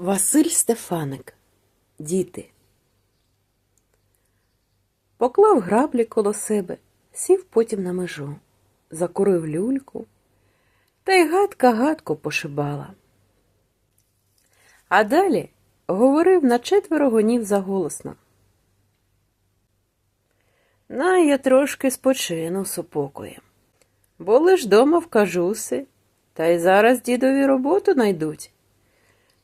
Василь Стефаник. Діти. Поклав граблі коло себе, сів потім на межу, закурив люльку, та й гадка гадко пошибала. А далі говорив на четверо гонів заголосно. На, я трошки спочину супокоєм. Були ж дома в кажуси, та й зараз дідові роботу найдуть.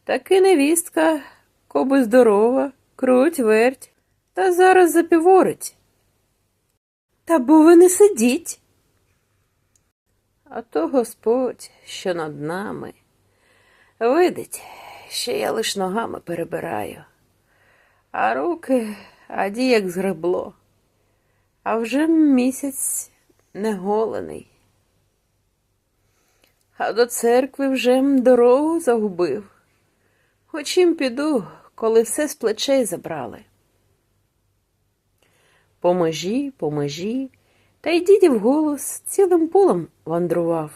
Таки невістка, коби здорова, круть верть, та зараз запіворить. Та бо ви не сидіть. А то Господь, що над нами, видить, що я лиш ногами перебираю, а руки аді як згребло, а вже місяць не голений. А до церкви вже дорогу загубив. Хочім піду, коли все з плечей забрали. По межі, по межі, та й дідів голос цілим полем вандрував.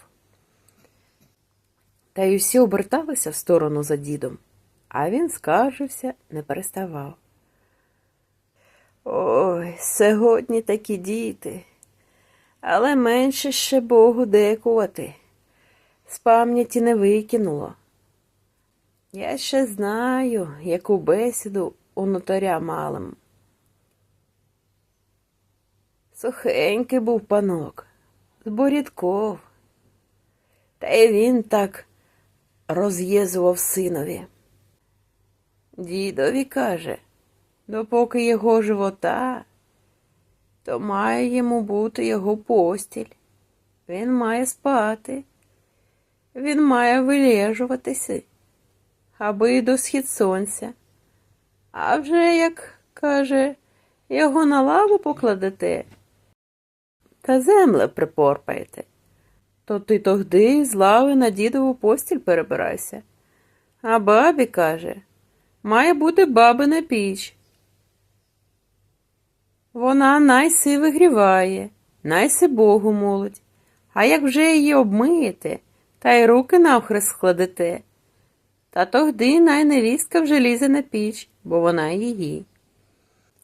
Та й усі оберталися в сторону за дідом, а він скаржився, не переставав. Ой, сьогодні такі діти, але менше ще Богу декувати. З пам'яті не викинуло. Я ще знаю, яку бесіду у нотаря малим. Сухенький був панок, з борідков. Та й він так роз'єзував синові. Дідові каже, допоки його живота, то має йому бути його постіль. Він має спати, він має вилежуватися аби й до схід сонця. А вже, як каже, його на лаву покладете та земле припорпаєте, то ти тогди з лави на дідову постіль перебирайся. А бабі каже, має бути бабина піч. Вона найси вигріває, найси Богу молить, а як вже її обмиєте, та й руки навхрест складете, та тогди най невістка вже лізе на піч, бо вона її.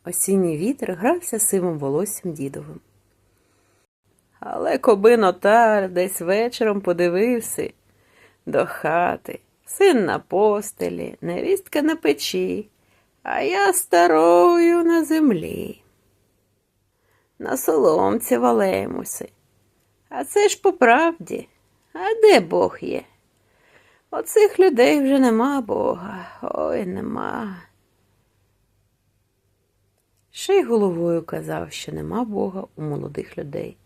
Осінній вітер грався сивим волоссям дідовим. Але коби нотар десь вечором подивився до хати, син на постелі, невістка на печі, а я старою на землі. На соломці валемося. А це ж по правді, а де Бог є? Оцих людей вже нема Бога, ой нема. Ще й головою казав, що нема Бога у молодих людей.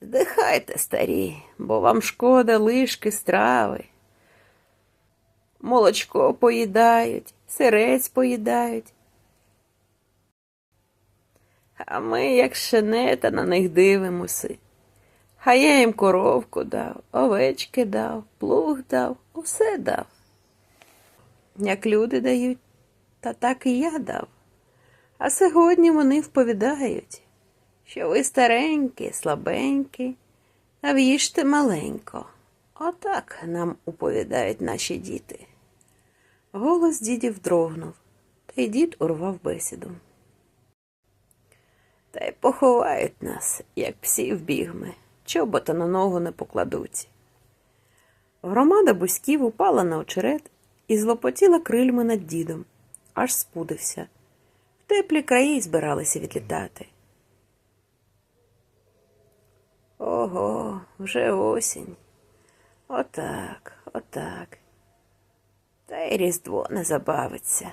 Здихайте, старі, бо вам шкода лишки страви. Молочко поїдають, сирець поїдають. А ми, як шенета, на них дивимося. А я їм коровку дав, овечки дав, плуг дав, усе дав. Як люди дають, та так і я дав. А сьогодні вони вповідають, що ви старенькі, слабенькі, а в'їжте маленько. Отак нам уповідають наші діти. Голос дідів дрогнув, та й дід урвав бесіду. Та й поховають нас, як псів бігми чобота на ногу не покладуть. Громада бузьків упала на очерет і злопотіла крильми над дідом, аж спудився. В теплі краї збиралися відлітати. Ого, вже осінь. Отак, отак. Та й Різдво не забавиться.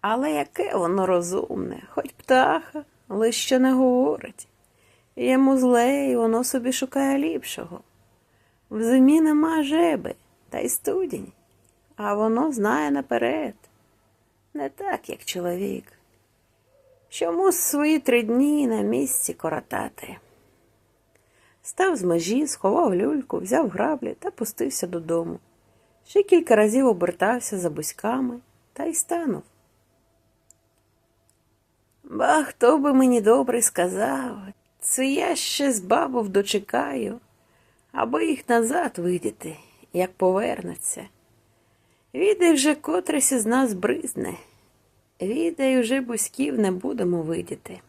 Але яке воно розумне, хоч птаха але що не говорить. Йому зле, і воно собі шукає ліпшого. В зимі нема жеби, та й студінь, а воно знає наперед, не так, як чоловік. Чому свої три дні на місці коротати? Став з межі, сховав люльку, взяв граблі та пустився додому. Ще кілька разів обертався за бузьками та й станув. Ба хто би мені добре сказав, це я ще з бабов дочекаю, аби їх назад видіти, як повернеться. Відай вже котресь із нас бризне, відай уже бузьків не будемо видіти.